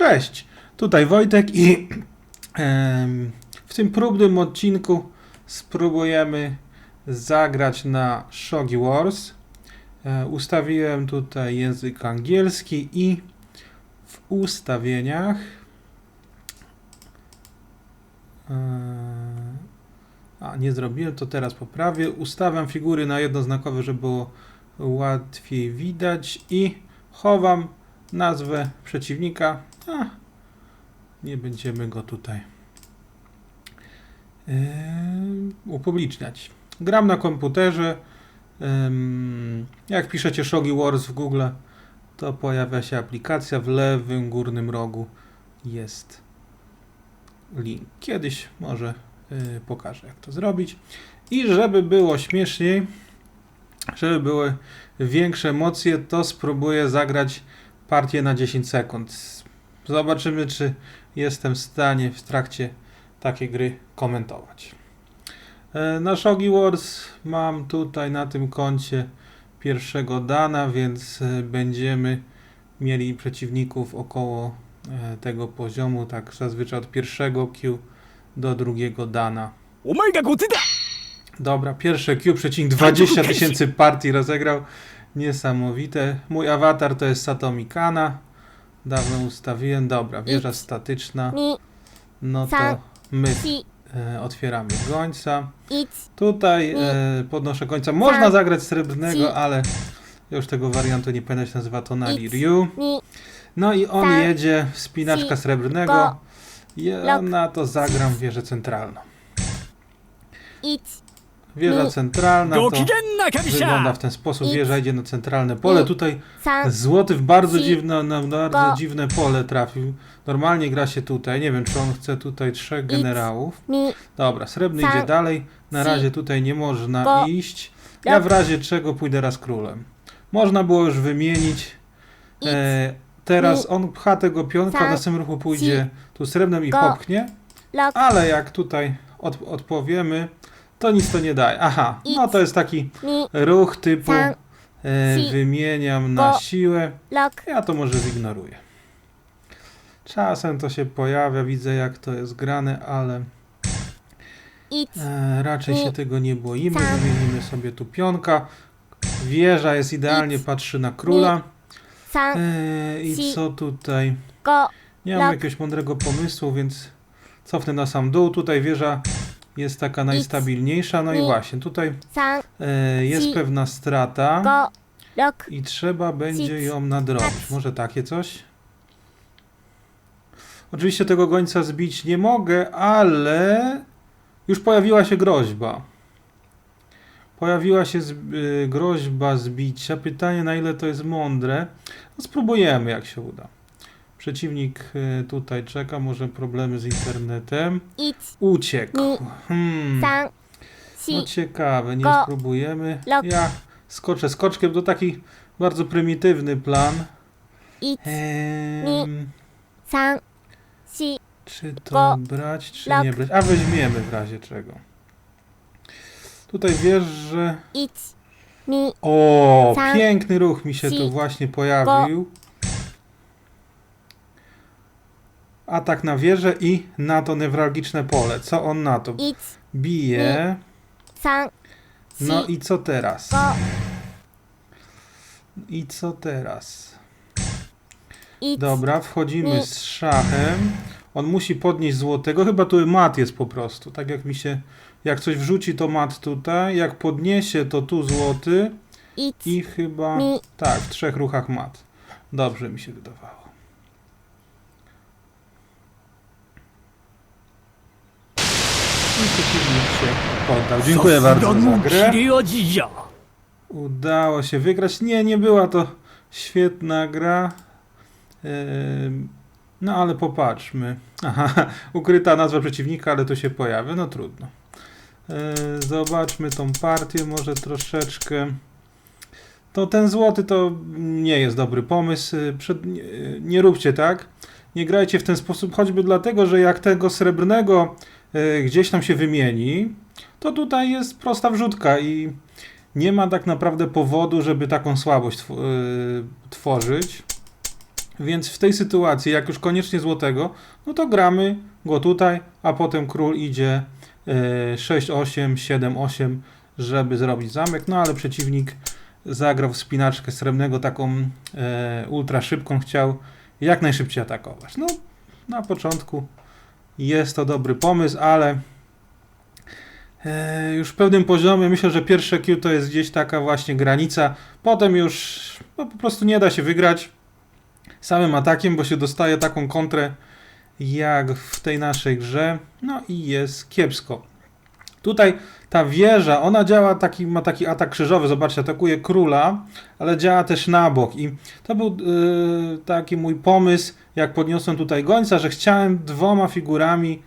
Cześć, tutaj Wojtek i w tym próbnym odcinku spróbujemy zagrać na Shogi Wars. E, ustawiłem tutaj język angielski i w ustawieniach e, a nie zrobiłem, to teraz poprawię. Ustawiam figury na jednoznakowe, żeby było łatwiej widać i chowam nazwę przeciwnika. A, nie będziemy go tutaj yy, upubliczniać. Gram na komputerze. Ym, jak piszecie Shogi Wars w Google, to pojawia się aplikacja. W lewym górnym rogu jest link. Kiedyś może yy, pokażę, jak to zrobić. I żeby było śmieszniej, żeby były większe emocje, to spróbuję zagrać partię na 10 sekund. Zobaczymy, czy jestem w stanie w trakcie takiej gry komentować. E, na Shogi Wars mam tutaj na tym koncie pierwszego dana, więc e, będziemy mieli przeciwników około e, tego poziomu, tak zazwyczaj od pierwszego Q do drugiego dana. Dobra, pierwsze Q, przecinek 20 tysięcy partii rozegrał. Niesamowite. Mój awatar to jest Satomi Kana. Dawno ustawiłem. Dobra, wieża statyczna. 2、No to my 4、e, otwieramy gońca. 1、Tutaj e, podnoszę gońca. Można zagrać srebrnego, ale ja już tego wariantu nie pamiętam, się nazywa Tonali Ryu. 2、No i on jedzie spinaczka Si- srebrnego. Go- Ja na to zagram wieżę centralną. Wieża centralna to wygląda w ten sposób. Wieża idzie na centralne pole. Tutaj złoty w bardzo dziwne, na bardzo dziwne pole trafił. Normalnie gra się tutaj. Nie wiem, czy on chce tutaj trzech generałów. Dobra, srebrny idzie dalej. Na razie tutaj nie można iść. Ja w razie czego pójdę raz królem. Można było już wymienić. E, teraz on pcha tego pionka, w następnym ruchu pójdzie tu srebrnym i popchnie. Ale jak tutaj od, odpowiemy, to nic to nie daje. Aha, no to jest taki 2、ruch typu e, wymieniam na siłę. 6、Ja to może zignoruję. Czasem to się pojawia, widzę jak to jest grane, ale 1、e, raczej się tego nie boimy. Wymienimy sobie tu pionka. Wieża jest idealnie, patrzy na króla. 3、E, I co tutaj? 5、Nie mam jakiegoś mądrego pomysłu, więc cofnę na sam dół. Tutaj wieża jest taka najstabilniejsza. No i właśnie, tutaj 3、e, jest pewna strata 5、6、i trzeba będzie ją nadrobić. Może takie coś? Oczywiście tego gońca zbić nie mogę, ale już pojawiła się groźba. Pojawiła się z, y, groźba zbicia. Pytanie, na ile to jest mądre. No, spróbujemy, jak się uda. Przeciwnik y, tutaj czeka, może problemy z internetem. 1、Uciekł. Hmm. 3、No 4、ciekawe, nie spróbujemy. Ja skoczę skoczkiem, to taki bardzo prymitywny plan. 1、Ehm, 3、4、czy to brać, czy nie brać? A weźmiemy w razie czego. Tutaj wiesz, że... 1、2、O, piękny ruch mi się Si- tu właśnie pojawił. Atak na wieżę i na to newralgiczne pole. Co on na to? 1、Bije. 3、No 4、i co teraz? 5、I co teraz? 1、Dobra, wchodzimy z szachem. On musi podnieść złotego. Chyba tu mat jest po prostu. Tak jak mi się. Jak coś wrzuci, to mat tutaj. Jak podniesie, to tu złoty. 1、I chyba. Tak, w trzech ruchach mat. Dobrze mi się wydawało. i przeciwnik się poddał. Dziękuję bardzo za grę. Udało się wygrać. Nie, nie była to świetna gra. No ale popatrzmy. Aha, ukryta nazwa przeciwnika, ale to się pojawia. No trudno. Zobaczmy tą partię może troszeczkę. To ten złoty to nie jest dobry pomysł. Y, przed, nie, y, nie róbcie tak. Nie grajcie w ten sposób, choćby dlatego, że jak tego srebrnego gdzieś tam się wymieni, to tutaj jest prosta wrzutka i nie ma tak naprawdę powodu, żeby taką słabość tw- yy, tworzyć. Więc w tej sytuacji, jak już koniecznie złotego, no to gramy go tutaj, a potem król idzie e, 6-8, 7-8, żeby zrobić zamek. No ale przeciwnik zagrał w spinaczkę srebrnego taką e, ultra szybką, chciał jak najszybciej atakować. No, na początku jest to dobry pomysł, ale e, już w pewnym poziomie myślę, że pierwsze Q to jest gdzieś taka właśnie granica. Potem już no, po prostu nie da się wygrać samym atakiem, bo się dostaje taką kontrę jak w tej naszej grze. No i jest kiepsko. Tutaj ta wieża, ona działa taki, ma taki atak krzyżowy, zobaczcie, atakuje króla, ale działa też na bok. I to był yy, taki mój pomysł, jak podniosłem tutaj gońca, że chciałem dwoma figurami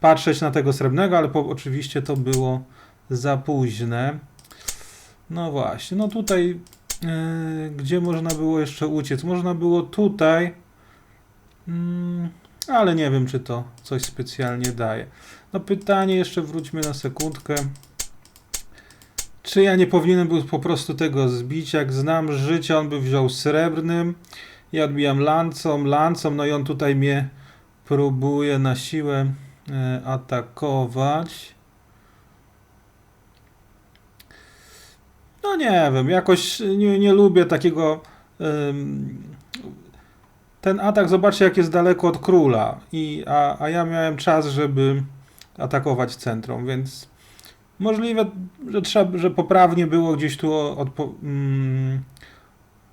patrzeć na tego srebrnego, ale po, oczywiście to było za późne. No właśnie, no tutaj yy, gdzie można było jeszcze uciec? Można było tutaj, mm, ale nie wiem, czy to coś specjalnie daje. No pytanie, jeszcze wróćmy na sekundkę. Czy ja nie powinienem był po prostu tego zbić? Jak znam życie, on by wziął srebrnym. Ja odbijam lancą, lancą, no i on tutaj mnie próbuje na siłę e, atakować. No nie wiem, jakoś nie, nie lubię takiego. ten atak, zobaczcie, jak jest daleko od króla, i, a, a ja miałem czas, żeby atakować centrum, więc możliwe, że trzeba, że poprawnie było gdzieś tu odpo, mm,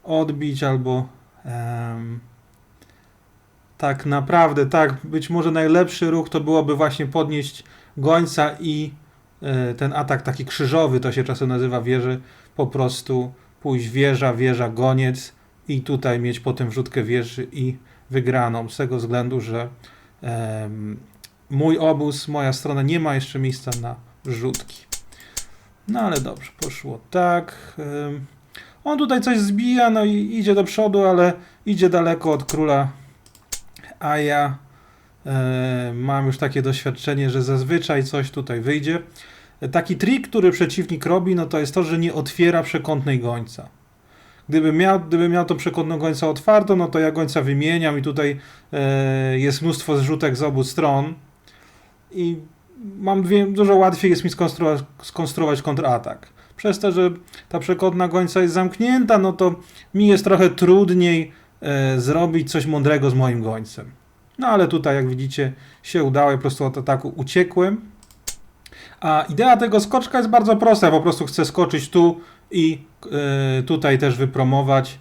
odbić albo em, tak naprawdę, tak, być może najlepszy ruch to byłoby właśnie podnieść gońca i e, ten atak taki krzyżowy, to się czasem nazywa wieży, po prostu pójść wieża, wieża, goniec i tutaj mieć potem wrzutkę wieży i wygraną, z tego względu, że mój obóz, moja strona nie ma jeszcze miejsca na rzutki. No ale dobrze, poszło tak. On tutaj coś zbija, no i idzie do przodu, ale idzie daleko od króla, a ja mam już takie doświadczenie, że zazwyczaj coś tutaj wyjdzie. Taki trik, który przeciwnik robi, no to jest to, że nie otwiera przekątnej gońca. Gdyby miał, gdyby miał tą przekątną gońca otwartą, no to ja gońca wymieniam i tutaj e, jest mnóstwo zrzutek z obu stron i mam dużo łatwiej jest mi skonstruować, skonstruować kontratak. Przez to, że ta przekątna gońca jest zamknięta, no to mi jest trochę trudniej e, zrobić coś mądrego z moim gońcem. No ale tutaj, jak widzicie, się udało, ja po prostu od ataku uciekłem. A idea tego skoczka jest bardzo prosta, ja po prostu chcę skoczyć tu i e, tutaj też wypromować.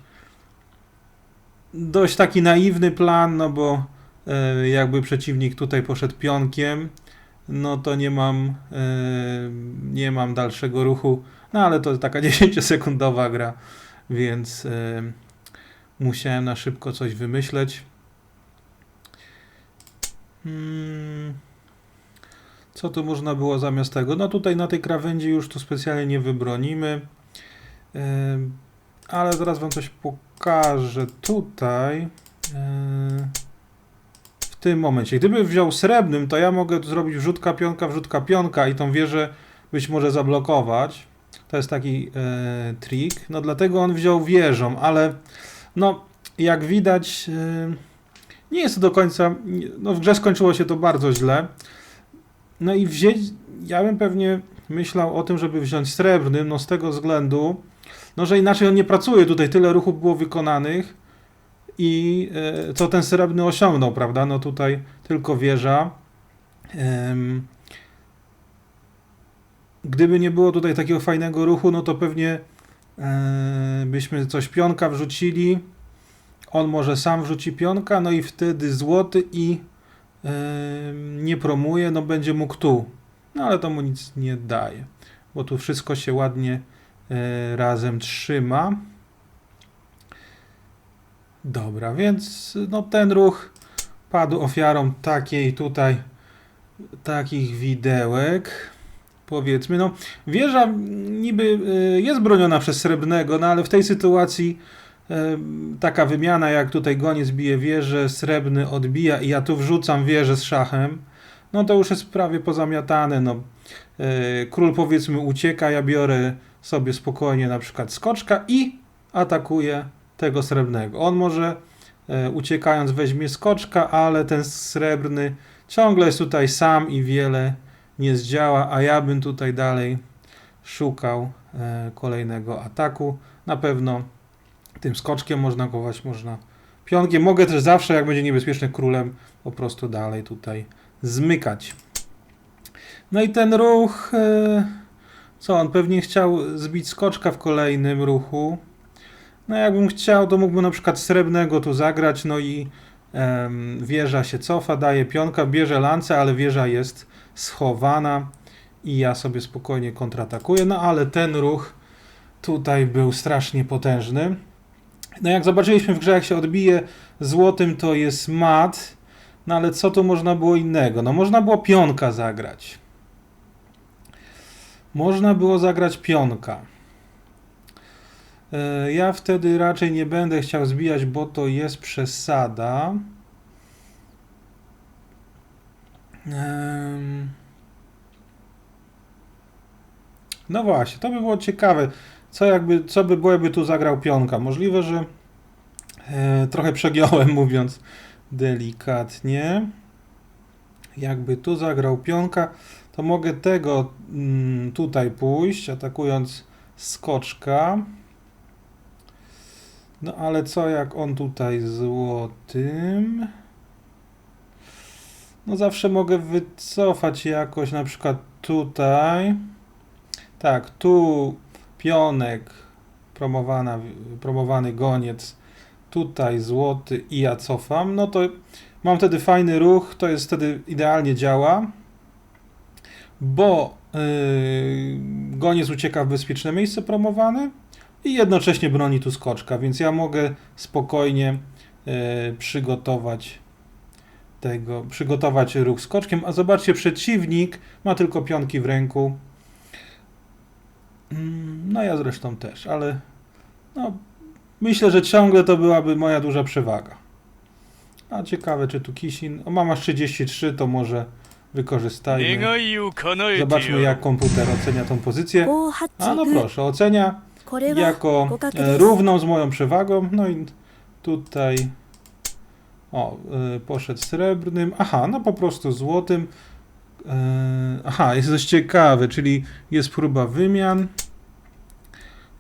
Dość taki naiwny plan, no bo e, jakby przeciwnik tutaj poszedł pionkiem, no to nie mam, e, nie mam dalszego ruchu. No ale to taka 10-sekundowa gra, więc e, musiałem na szybko coś wymyśleć. Hmm. Co tu można było zamiast tego? No tutaj na tej krawędzi już tu specjalnie nie wybronimy. E, ale zaraz wam coś pokażę. Tutaj. Tym momencie. Gdyby wziął srebrnym, to ja mogę tu zrobić wrzutka pionka, wrzutka pionka i tą wieżę być może zablokować. To jest taki e, trik. No dlatego on wziął wieżą, ale no jak widać e, nie jest to do końca, no w grze skończyło się to bardzo źle. No i wziąć, ja bym pewnie myślał o tym, żeby wziąć srebrnym, no z tego względu, no że inaczej on nie pracuje, tutaj tyle ruchów było wykonanych i e, co ten srebrny osiągnął, prawda? No tutaj tylko wieża. Gdyby nie było tutaj takiego fajnego ruchu, no to pewnie e, byśmy coś pionka wrzucili. On może sam wrzuci pionka, no i wtedy złoty i nie promuje, no będzie mógł tu. No ale to mu nic nie daje, bo tu wszystko się ładnie e, razem trzyma. Dobra, więc no ten ruch padł ofiarą takiej tutaj takich widełek. Powiedzmy, no wieża niby y, jest broniona przez srebrnego, no ale w tej sytuacji y, taka wymiana jak tutaj goniec bije wieżę, srebrny odbija i ja tu wrzucam wieżę z szachem, no to już jest prawie pozamiatane, no. Y, Król powiedzmy ucieka, ja biorę sobie spokojnie na przykład skoczka i atakuję tego srebrnego. On może e, uciekając weźmie skoczka, ale ten srebrny ciągle jest tutaj sam i wiele nie zdziała, a ja bym tutaj dalej szukał e, kolejnego ataku. Na pewno tym skoczkiem można kować, można pionkiem. Mogę też zawsze, jak będzie niebezpieczny królem, po prostu dalej tutaj zmykać. No i ten ruch, e, co on pewnie chciał zbić skoczka w kolejnym ruchu. No jakbym chciał, to mógłbym na przykład srebrnego tu zagrać, no i wieża się cofa, daje pionka, bierze lancę, ale wieża jest schowana i ja sobie spokojnie kontratakuję, no ale ten ruch tutaj był strasznie potężny. No jak zobaczyliśmy w grze, jak się odbije złotym, to jest mat, no ale co tu można było innego? No można było pionka zagrać. Można było zagrać pionka. E, Ja wtedy raczej nie będę chciał zbijać, bo to jest przesada. No właśnie, to by było ciekawe. Co, jakby, co by było, jakby tu zagrał pionka? Możliwe, że e, trochę przegiąłem, mówiąc delikatnie. Jakby tu zagrał pionka, to mogę tego mm, tutaj pójść, atakując skoczka. No ale co jak on tutaj złotym? No zawsze mogę wycofać jakoś, na przykład tutaj. Tak, tu pionek, promowana, promowany goniec, tutaj złoty i ja cofam. No to mam wtedy fajny ruch, to jest wtedy idealnie działa, bo yy, goniec ucieka w bezpieczne miejsce promowane i jednocześnie broni tu skoczka, więc ja mogę spokojnie e, przygotować tego, przygotować ruch skoczkiem, a zobaczcie, przeciwnik ma tylko pionki w ręku. Mm, no ja zresztą też, ale no, myślę, że ciągle to byłaby moja duża przewaga. A ciekawe, czy tu Kisin... O, mama 33, to może wykorzystajmy. Zobaczmy, jak komputer ocenia tą pozycję. A no proszę, ocenia jako e, równą z moją przewagą. No i tutaj o, e, poszedł srebrnym. Aha, no po prostu złotym. E, aha, jest dość ciekawe, czyli jest próba wymian.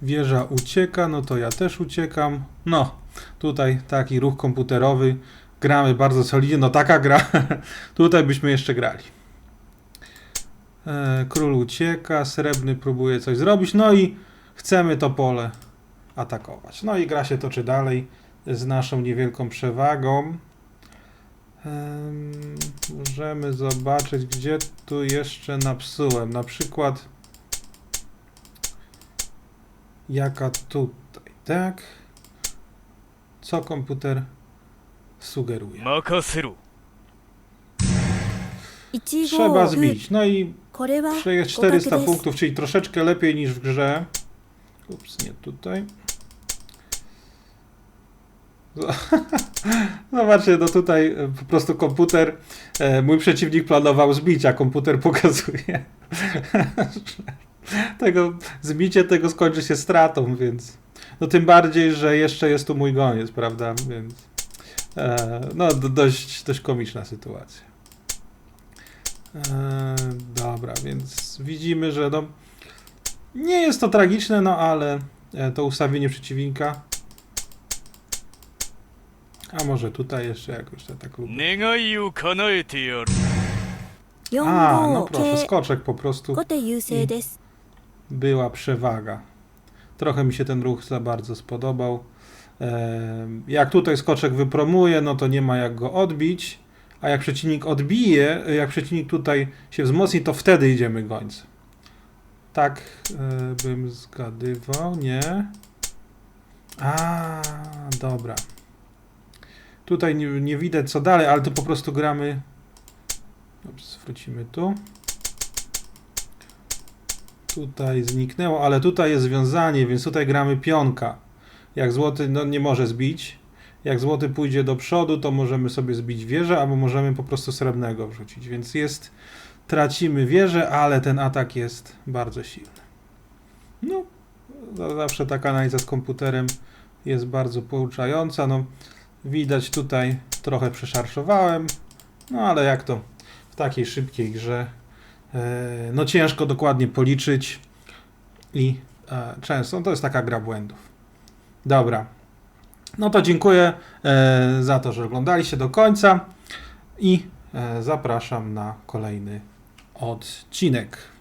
Wieża ucieka, no to ja też uciekam. No, tutaj taki ruch komputerowy. Gramy bardzo solidnie. No taka gra. tutaj byśmy jeszcze grali. Król ucieka, srebrny próbuje coś zrobić. No i chcemy to pole atakować. No i gra się toczy dalej z naszą niewielką przewagą. Możemy zobaczyć, gdzie tu jeszcze napsułem. Na przykład jaka tutaj, tak? Co komputer sugeruje? Trzeba zbić. No i przejść 400 punktów, czyli troszeczkę lepiej niż w grze. Ups, nie tutaj. Zobaczcie, no tutaj e, po prostu komputer, e, mój przeciwnik planował zbić, a komputer pokazuje, tego, zbicie tego skończy się stratą, więc no tym bardziej, że jeszcze jest tu mój goniec, prawda, więc e, no do, dość, dość komiczna sytuacja. Dobra, więc widzimy, że no, nie jest to tragiczne, no ale e, to ustawienie przeciwnika. A może tutaj jeszcze jakoś to tak lubię. A, no proszę, skoczek po prostu. I była przewaga. Trochę mi się ten ruch za bardzo spodobał. E, jak tutaj skoczek wypromuje, no to nie ma jak go odbić. A jak przeciwnik odbije, jak przeciwnik tutaj się wzmocni, to wtedy idziemy gońcem. Tak e, bym zgadywał, nie? A, dobra. Tutaj nie, nie widać co dalej, ale tu po prostu gramy. Ups, wrócimy tu. Tutaj zniknęło, ale tutaj jest związanie, więc tutaj gramy pionka. Jak złoty no, nie może zbić. Jak złoty pójdzie do przodu, to możemy sobie zbić wieżę, albo możemy po prostu srebrnego wrzucić. Więc jest. Tracimy wieżę, ale ten atak jest bardzo silny. No, zawsze taka analiza z komputerem jest bardzo pouczająca. No, widać tutaj trochę przeszarżowałem, no ale jak to w takiej szybkiej grze, e, no ciężko dokładnie policzyć i e, często to jest taka gra błędów. Dobra. No to dziękuję e, za to, że oglądaliście do końca i zapraszam na kolejny odcinek.